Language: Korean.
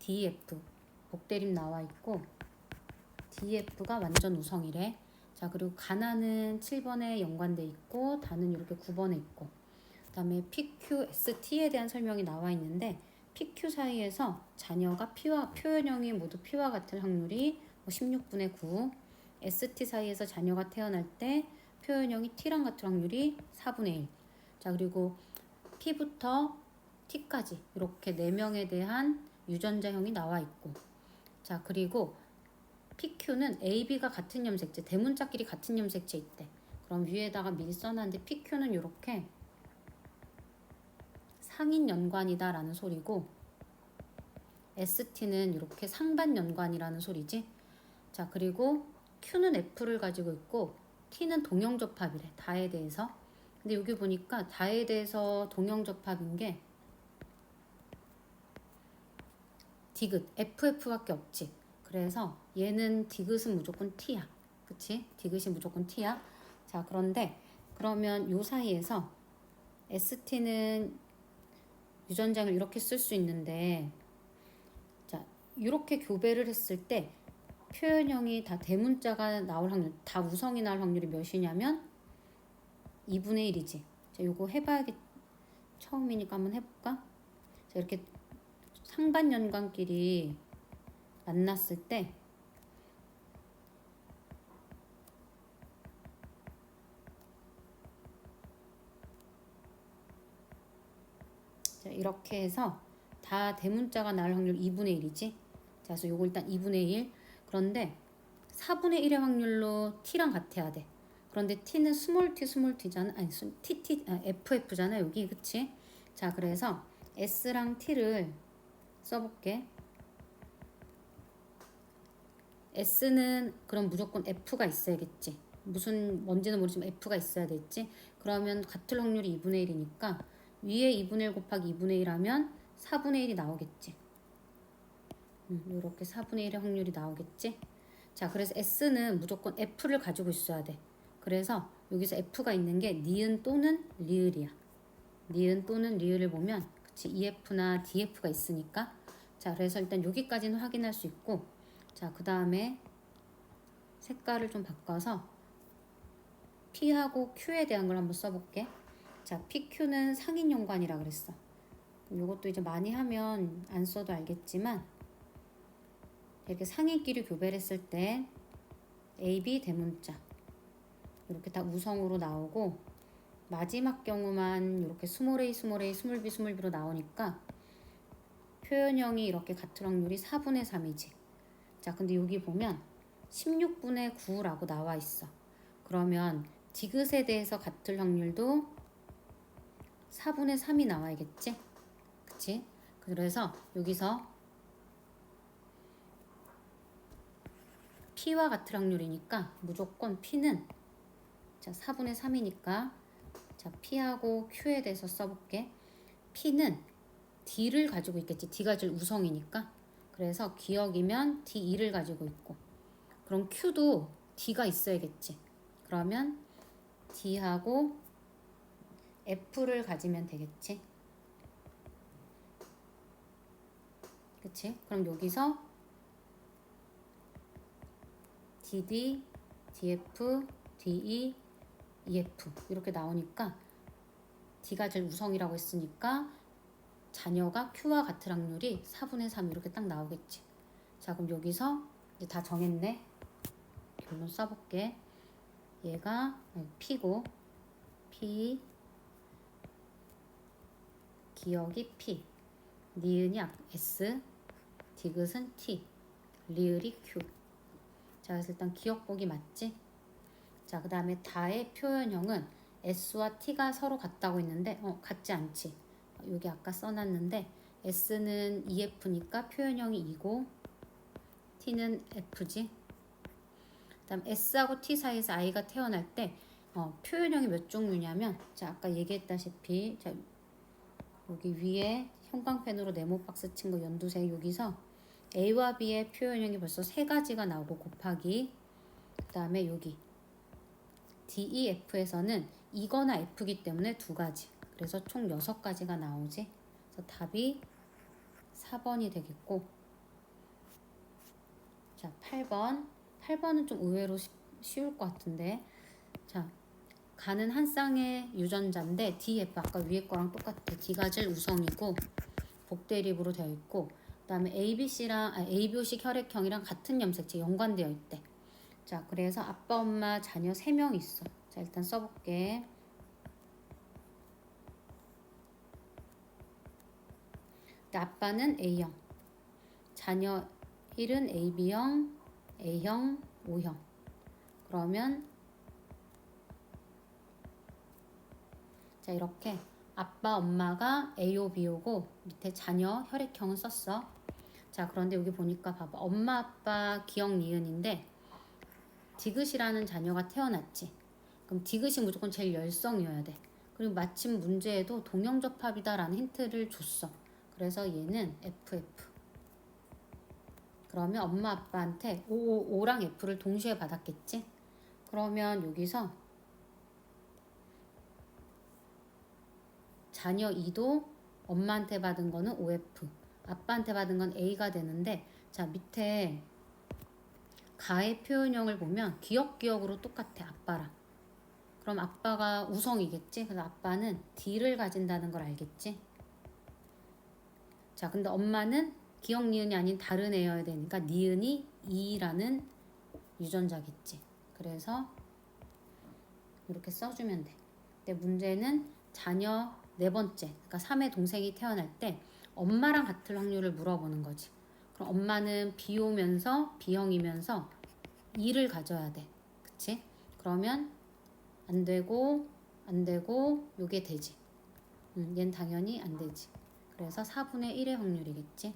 DF 복대림 나와 있고 DF가 완전 우성이래. 자 그리고 가나는 7번에 연관돼 있고 다는 이렇게 9번에 있고 그 다음에 PQ, ST에 대한 설명이 나와 있는데 PQ 사이에서 자녀가 P와 표현형이 모두 P와 같을 확률이 뭐 16분의 9 ST 사이에서 자녀가 태어날 때 표현형이 T랑 같을 확률이 4분의 1 자 그리고 P부터 T까지 이렇게 4명에 대한 유전자형이 나와 있고. 자 그리고 PQ는 AB가 같은 염색체 대문자끼리 같은 염색체 있대. 그럼 위에다가 써놨는데 PQ는 이렇게 상인 연관이다 라는 소리고 ST는 이렇게 상반 연관이라는 소리지. 자 그리고 Q는 F를 가지고 있고 T는 동형접합이래 다에 대해서. 근데 여기 보니까 다에 대해서 동형접합인 게 디귿 FF밖에 없지. 그래서 얘는 디귿은 무조건 T야. 그치? 디귿이 무조건 T야. 자, 그런데 그러면 요 사이에서 ST는 유전장을 이렇게 쓸 수 있는데 자, 이렇게 교배를 했을 때 표현형이 다 대문자가 나올 확률, 다 우성이 나올 확률이 몇이냐면 2분의 1이지. 자, 요거 해봐야겠, 처음이니까 한번 해볼까? 자, 이렇게 상반 연관끼리 만났을 때 자, 이렇게 해서 다 대문자가 나올 확률 2분의 1이지. 자, 그래서 요거 일단 2분의 1. 그런데 4분의 1의 확률로 t랑 같아야 돼. 그런데 t는 스몰 t 스몰 t잖아. 아니, t t 아, ff잖아. 여기. 그치? 자, 그래서 s랑 t를 써볼게. S는 그럼 무조건 F가 있어야겠지. 무슨 뭔지는 모르지만 F가 있어야 됐지. 그러면 같을 확률이 2분의 1이니까 위에 2분의 1 곱하기 2분의 1 하면 4분의 1이 나오겠지. 음, 이렇게 4분의 1의 확률이 나오겠지. 자, 그래서 S는 무조건 F를 가지고 있어야 돼. 그래서 여기서 F가 있는 게 니은 또는 리을이야. 니은 또는 리을을 보면 그치 EF나 DF가 있으니까 자 그래서 일단 여기까지는 확인할 수 있고 자 그 다음에 색깔을 좀 바꿔서 P하고 Q에 대한 걸 한번 써볼게. 자 PQ는 상인 연관이라 그랬어. 이것도 이제 많이 하면 안 써도 알겠지만 이렇게 상인끼리 교배를 했을 때 AB 대문자 이렇게 다 우성으로 나오고 마지막 경우만 이렇게 스몰 a 스몰 a 스몰 b 스몰 b로 나오니까 표현형이 이렇게 같은 확률이 4분의 3이지. 자, 근데 여기 보면 16분의 9라고 나와 있어. 그러면 디귿에 대해서 같을 확률도 4분의 3이 나와야겠지? 그치? 그래서 여기서 P와 같을 확률이니까 무조건 P는 자 4분의 3이니까 자 P하고 Q에 대해서 써볼게. P는 D를 가지고 있겠지. D가 제일 우성이니까. 그래서 기억이면 D2를 가지고 있고. 그럼 Q도 D가 있어야겠지. 그러면 D하고 F를 가지면 되겠지. 그치? 그럼 여기서 DD, DF, DE, EF 이렇게 나오니까 D가 제일 우성이라고 했으니까 자녀가 Q와 같을 확률이 4분의 3 이렇게 딱 나오겠지. 자, 그럼 여기서 이제 다 정했네. 결론 써볼게. 얘가 P고 P 기억이 P 니은이 S 디귿은 T 리을이 Q 자 그래서 일단 기억 보기 맞지? 자 그 다음에 다의 표현형은 S와 T가 서로 같다고 했는데 어 같지 않지 여기 아까 써놨는데 S는 EF니까 표현형이 2고 T는 F지. 그다음 S하고 T 사이에서 아이가 태어날 때 어, 표현형이 몇 종류냐면 자 아까 얘기했다시피 자 여기 위에 형광펜으로 네모 박스 친 거 연두색 여기서 A와 B의 표현형이 벌써 세 가지가 나오고 곱하기 그 다음에 여기 DEF에서는 이거나 F기 때문에 두 가지. 그래서 총 6가지가 나오지. 그래서 답이 4번이 되겠고 자, 8번. 8번은 좀 의외로 쉬, 쉬울 것 같은데. 자, 가는 한 쌍의 유전자인데 DF 아까 위에 거랑 똑같아. D가 제일 우성이고 복대립으로 되어 있고 그다음에 ABC랑 아, ABO식 혈액형이랑 같은 염색체 연관되어 있대. 자, 그래서 아빠, 엄마, 자녀 3명 있어. 자, 일단 써볼게. 근데 아빠는 A형, 자녀 1은 AB형, A형, O형. 그러면 자 이렇게 아빠 엄마가 A오 B오고 밑에 자녀 혈액형은 썼어. 자 그런데 여기 보니까 봐봐 엄마 아빠 기억 니은인데 디귿이라는 자녀가 태어났지. 그럼 디귿이 무조건 제일 열성이어야 돼. 그리고 마침 문제에도 동형접합이다라는 힌트를 줬어. 그래서 얘는 FF. 그러면 엄마 아빠한테 O, O랑 F를 동시에 받았겠지? 그러면 여기서 자녀 2도 엄마한테 받은 거는 OF, 아빠한테 받은 건 A가 되는데 자 밑에 가의 표현형을 보면 기억 기억으로 똑같아 아빠랑. 그럼 아빠가 우성이겠지? 그래서 아빠는 D를 가진다는 걸 알겠지? 자 근데 엄마는 기억 니은이 아닌 다른 애여야 되니까 니은이 2라는 유전자겠지. 그래서 이렇게 써주면 돼. 근데 문제는 자녀 네 번째, 그러니까 3의 동생이 태어날 때 엄마랑 같을 확률을 물어보는 거지. 그럼 엄마는 B오면서 B형이면서 2를 가져야 돼. 그치? 그러면 안 되고 안 되고 요게 되지. 음, 얘는 당연히 안 되지. 그래서 4분의 1의 확률이겠지.